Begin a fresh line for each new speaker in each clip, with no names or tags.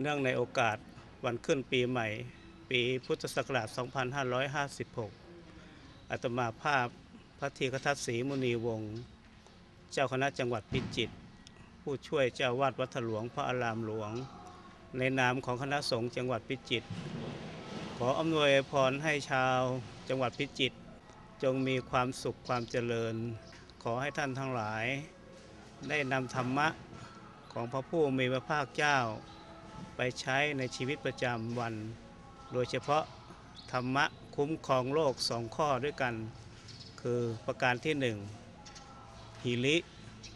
เนื่องในโอกาสวันขึ้นปีใหม่ ปีพุทธศักราช 2556อาตมาภาพพระธีกทัตศรีมุนีวงศ์ เจ้าคณะจังหวัดพิจิตร ผู้ช่วยเจ้าวาดวัดถหลวงพระอารามหลวง ในนามของคณะสงฆ์จังหวัดพิจิตร ขออำนวยพรให้ชาวจังหวัดพิจิตรจงมีความสุขความเจริญ ขอให้ท่านทั้งหลาย ได้นำธรรมะของพระผู้มีพระภาคเจ้า ไปใช้ในชีวิตประจำวัน โดยเฉพาะธรรมะคุ้มครองโลกสองข้อด้วยกัน คือประการที่หนึ่งหิริ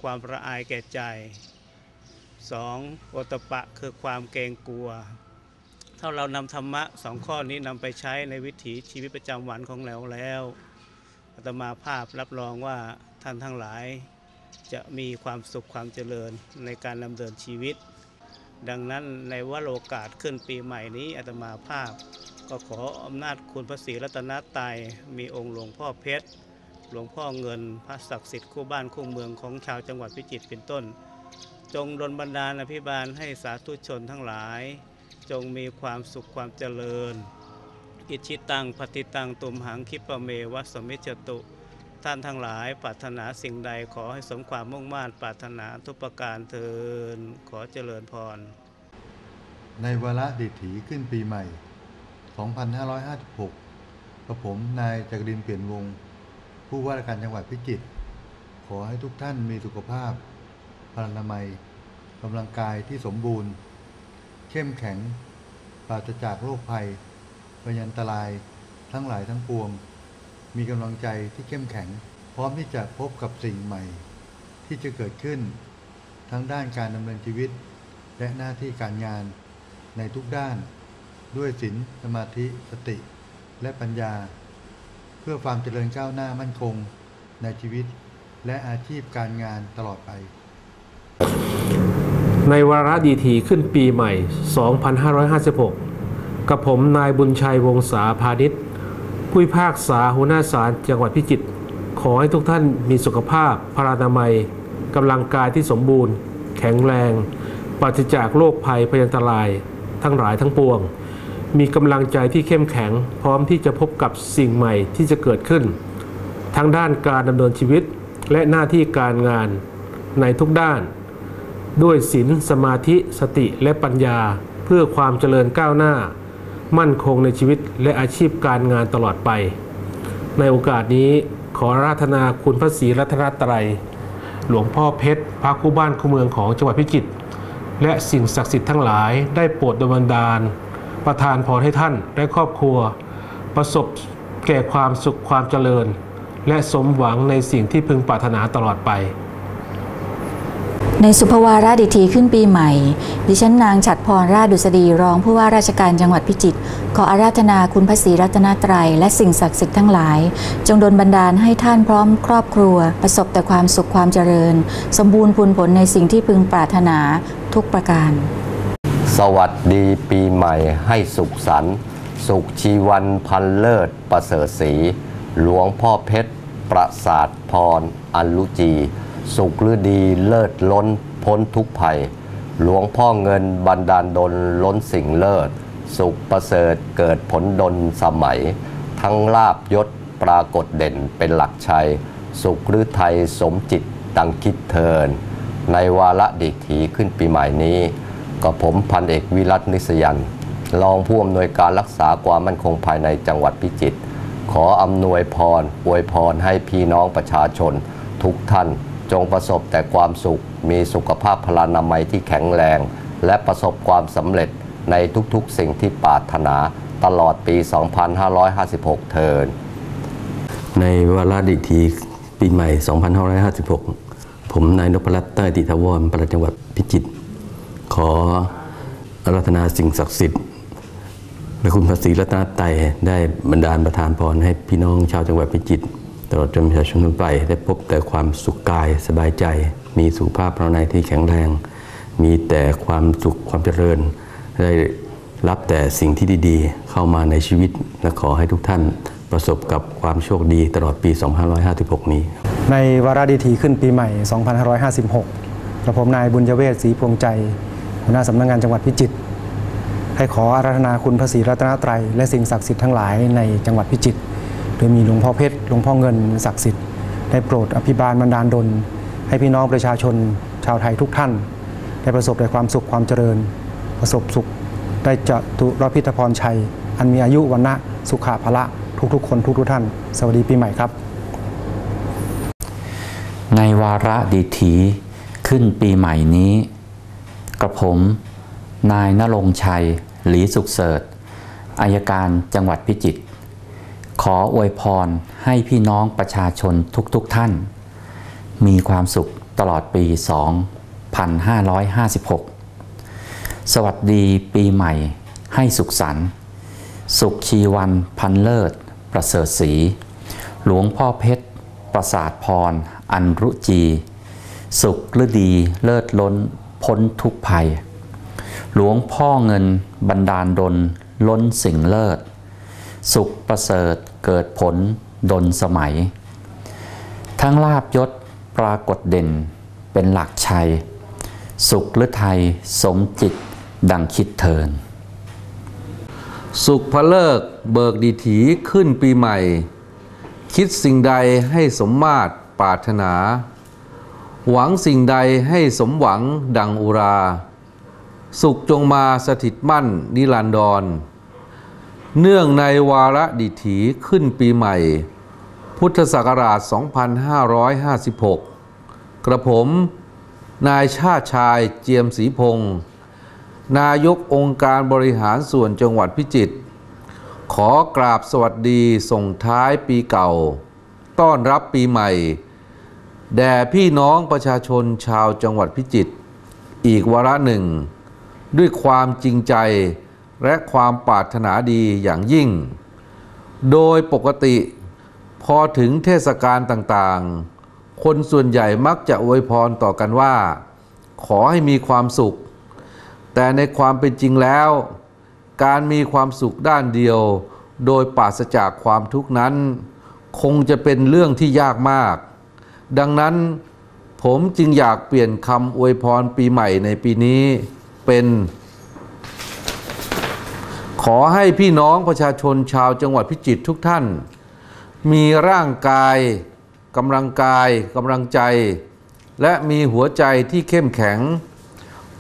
ความระอายแก่ใจสองโอตปะคือความเกรงกลัว ถ้าเรานำธรรมะสองข้อนี้นำไปใช้ในวิถีชีวิตประจำวันของเราแล้วอาตมาภาพรับรองว่าท่านทั้งหลายจะมีความสุขความเจริญในการดำเนินชีวิต ดังนั้นในวโอกาสขึ้นปีใหม่นี้อาตมาภาพ ก็ขออำนาจคุณพระศรีรัตนตรัยมีองค์หลวงพ่อเพชร หลวงพ่อเงินพระศักดิ์สิทธิ์คู่บ้านคู่เมืองของชาวจังหวัดพิจิตรเป็นต้น จงดลบันดาลอภิบาลให้สาธุชนทั้งหลาย จงมีความสุขความเจริญ อิชิตังปฏิตังตุมหังคิปะเมวัสมิจจตุ ท่านทั้งหลาย ปรารถนาสิ่งใดขอให้สมความมุ่งมั่นปรารถนาทุกประการเทินขอเจริญพร
ในวาระดิถีขึ้นปีใหม่ 2556กับผมนายจักรินเปลี่ยนวง ผู้ว่าราชการจังหวัดพิจิตร ขอให้ทุกท่านมีสุขภาพ พลานามัยกำลังกายที่สมบูรณ์ เข้มแข็งปราศจากโรคภัยพยันตรายทั้งหลายทั้งปวง มีกำลังใจที่เข้มแข็ง พร้อมที่จะพบกับสิ่งใหม่ ที่จะเกิดขึ้น ทั้งด้านการดำเนินชีวิต และหน้าที่การงานในทุกด้าน ด้วยศีลสมาธิสติ และปัญญา เพื่อความเจริญก้าวหน้ามั่นคงในชีวิต และอาชีพการงานตลอดไป
ในวาระดีถีขึ้นปีใหม่ 2556 กับผมนายบุญชัยวงศาพาณิชย์ ผู้พิพากษาหัวหน้าศาลจังหวัดพิจิตรขอให้ทุกท่านมีสุขภาพพลานามัยกำลังกายที่สมบูรณ์ แข็งแรงปราศจากโรคภัยพยันตราย ทั้งหลายทั้งปวง มีกำลังใจที่เข้มแข็ง พร้อมที่จะพบกับสิ่งใหม่ที่จะเกิดขึ้น ทั้งด้านการดำเนินชีวิตและหน้าที่การงานในทุกด้าน ด้วยศีลสมาธิสติและปัญญาเพื่อความเจริญก้าวหน้า มั่นคงในชีวิตและอาชีพการงานตลอดไป ในโอกาสนี้ขออาราธนาคุณพระศรีรัตนตรัย หลวงพ่อเพชรพระคู่บ้านคู่เมืองของจังหวัดพิจิตรและสิ่งศักดิ์สิทธิ์ทั้งหลายได้โปรดดลบันดาล ประทานพรให้ท่านและครอบครัว ประสบแก่ความสุขความเจริญ และสมหวังในสิ่งที่พึงปรารถนาตลอดไป
ในสุภวาระดิถีขึ้นปีใหม่ ดิฉันนางฉัดพรราชดุษฎีรองผู้ว่าราชการจังหวัดพิจิตรขออาราธนาคุณพระศรีรัตนตรัย และสิ่งศักดิ์สิทธิ์ทั้งหลาย จงดลบันดาลให้ท่านพร้อมครอบครัว ประสบแต่ความสุขความเจริญ สมบูรณ์พูนผลในสิ่งที่พึงปรารถนาทุกประการ
สวัสดีปีใหม่ให้สุขสันต์สุขชีวันพันเลิศประเสริฐศรีหลวงพ่อเพชร ประสาทพรอัลลุจี สุขฤดีเลิศล้น พ้นทุกภัย หลวงพ่อเงินบันดาลดลล้นสิ่งเลิศ สุขประเสริฐเกิดผลดลสมัย ทั้งลาบยศปรากฏเด่นเป็นหลักชัย สุขฤทัยสมจิตดังคิดเทิน ในวาระดิถีขึ้นปีใหม่นี้ กับผมพันเอกวิรัตนิสยันรองผู้อำนวยการรักษาความมั่นคงภายในจังหวัดพิจิตรขออำนวยพรอวยพรให้พี่น้องประชาชนทุกท่าน จงประสบแต่ความสุข มีสุขภาพพลานามัยที่แข็งแรง และประสบความสำเร็จในทุกๆสิ่งที่ปรารถนาตลอดปี 2556 เทิน
ในวาระดิถีปีใหม่ 2556 ผมนายนพรัตน์ใต้ติทวรประจังหวัดพิจิตรขออรัธนาสิ่งศักดิ์สิทธิ์และคุณพระศรีรัตนตยได้บันดาลประทานพรให้พี่น้องชาวจังหวัดพิจิตร ตลอดจนประชาชนทั่วไปได้พบแต่ความสุขกายสบายใจ มีสุขภาพภายในที่แข็งแรง มีแต่ความสุขความเจริญ ได้รับแต่สิ่งที่ดีๆ เข้ามาในชีวิต และขอให้ทุกท่านประสบกับความโชคดีตลอดปี 2556 นี้
ในวาระดีถีขึ้นปีใหม่ 2556 กระผมนายบุญยเวศศรีพวงใจหัวหน้าสำนักงานจังหวัดพิจิตรให้ขออาราธนาคุณพระศรีรัตนตรัยและสิ่งศักดิ์สิทธิ์ทั้งหลายในจังหวัดพิจิตร โดยมีหลวงพ่อเพชรหลวงพ่อเงินศักดิ์สิทธิ์ได้โปรดอภิบาลบันดาลดล ให้พี่น้องประชาชนชาวไทยทุกท่าน ได้ประสบแต่ความสุขความเจริญ ประสบสุขได้จตุรพิธพรชัย อันมีอายุวันนะสุขาภละทุกๆ คนทุกๆท่าน สวัสดีปีใหม่ครับ
ในวาระดีถีขึ้นปีใหม่นี้ กระผม นายนรงค์ชัย หลีสุขเสริฐอายการจังหวัดพิจิตร ขออวยพรให้พี่น้องประชาชนทุกๆทท่าน มีความสุขตลอดปี 2556 สวัสดีปีใหม่ให้สุขสันต์สุขชีวันพันเลิศ ประเสริฐศรีหลวงพ่อเพชร ประสาทพร อันรุจี สุขฤดีเลิศล้น พ้นทุกภัย หลวงพ่อเงินบันดาลดลล้นสิ่งเลิศ สุขประเสริฐ เกิดผลดลสมัย ทั้งลาบยศปรากฏเด่นเป็นหลักชัย สุขฤทัยสมจิตดังคิดเทิน
สุขพระเลิกเบิกดีถีขึ้นปีใหม่ คิดสิ่งใดให้สมมาตรปรารถนา หวังสิ่งใดให้สมหวังดังอุรา สุขจงมาสถิตมั่นนิรันดร เนื่องในวาระดิถีขึ้นปีใหม่ พุทธศักราช 2556 กระผม นายชาติชายเจียมศรีพงศ์นายกองค์การบริหารส่วนจังหวัดพิจิตรขอกราบสวัสดีส่งท้ายปีเก่า ต้อนรับปีใหม่ แด่พี่น้องประชาชนชาวจังหวัดพิจิตรอีกวาระหนึ่ง ด้วยความจริงใจ และความปรารถนาดีอย่างยิ่ง โดยปกติพอถึงเทศกาลต่างๆ คนส่วนใหญ่มักจะอวยพรต่อกันว่า ขอให้มีความสุข แต่ในความเป็นจริงแล้ว การมีความสุขด้านเดียว โดยปราศจากความทุกข์นั้น คงจะเป็นเรื่องที่ยากมาก ดังนั้นผมจึงอยากเปลี่ยนคำอวยพรปีใหม่ในปีนี้เป็น ขอให้พี่น้องประชาชนชาวจังหวัดพิจิตรทุกท่าน มีร่างกายกำลังกายกำลังใจ และมีหัวใจที่เข้มแข็ง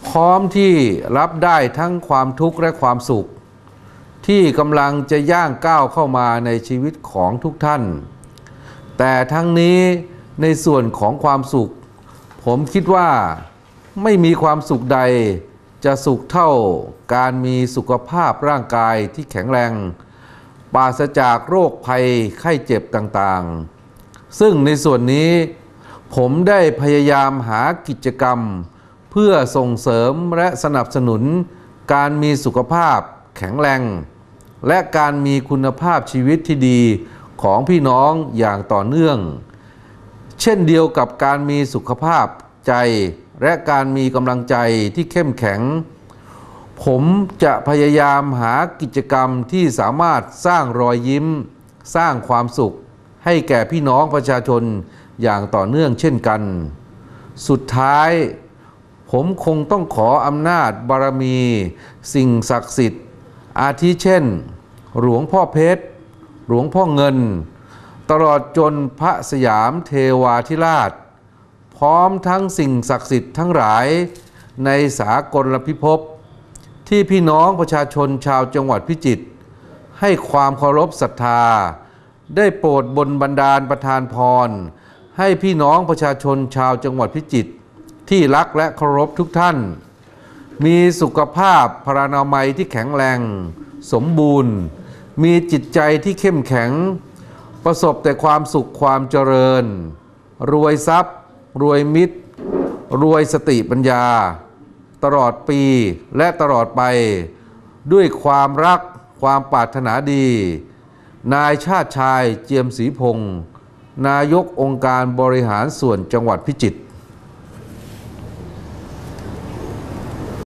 พร้อมที่รับได้ทั้งความทุกข์และความสุข ที่กำลังจะย่างก้าวเข้ามาในชีวิตของทุกท่าน แต่ทั้งนี้ในส่วนของความสุข ผมคิดว่าไม่มีความสุขใด จะสุขเท่าการมีสุขภาพร่างกายที่แข็งแรงปราศจากโรคภัยไข้เจ็บต่างๆ ซึ่งในส่วนนี้ผมได้พยายามหากิจกรรม เพื่อส่งเสริมและสนับสนุน การมีสุขภาพแข็งแรง และการมีคุณภาพชีวิตที่ดีของพี่น้องอย่างต่อเนื่อง เช่นเดียวกับการมีสุขภาพใจ และการมีกำลังใจที่เข้มแข็ง ผมจะพยายามหากิจกรรมที่สามารถสร้างรอยยิ้ม สร้างความสุข ให้แก่พี่น้องประชาชนอย่างต่อเนื่องเช่นกัน สุดท้าย ผมคงต้องขออำนาจบารมี สิ่งศักดิ์สิทธิ์ อาทิเช่น หลวงพ่อเพชร หลวงพ่อเงิน ตลอดจนพระสยามเทวาธิราช พร้อมทั้งสิ่งศักดิ์สิทธิ์ทั้งหลายในสากลพิภพที่พี่น้องประชาชนชาวจังหวัดพิจิตรให้ความเคารพศรัทธา ได้โปรดบนบันดาลประทานพร ให้พี่น้องประชาชนชาวจังหวัดพิจิตรที่รักและเคารพทุกท่าน มีสุขภาพพรานามัยที่แข็งแรง สมบูรณ์ มีจิตใจที่เข้มแข็ง ประสบแต่ความสุขความเจริญ รวยทรัพย์ รวยมิตร รวยสติปัญญา ตลอดปีและตลอดไป ด้วยความรักความปรารถนาดี นายชาติชายเจียมศรีพงศ์นายกองค์การบริหารส่วนจังหวัดพิจิตร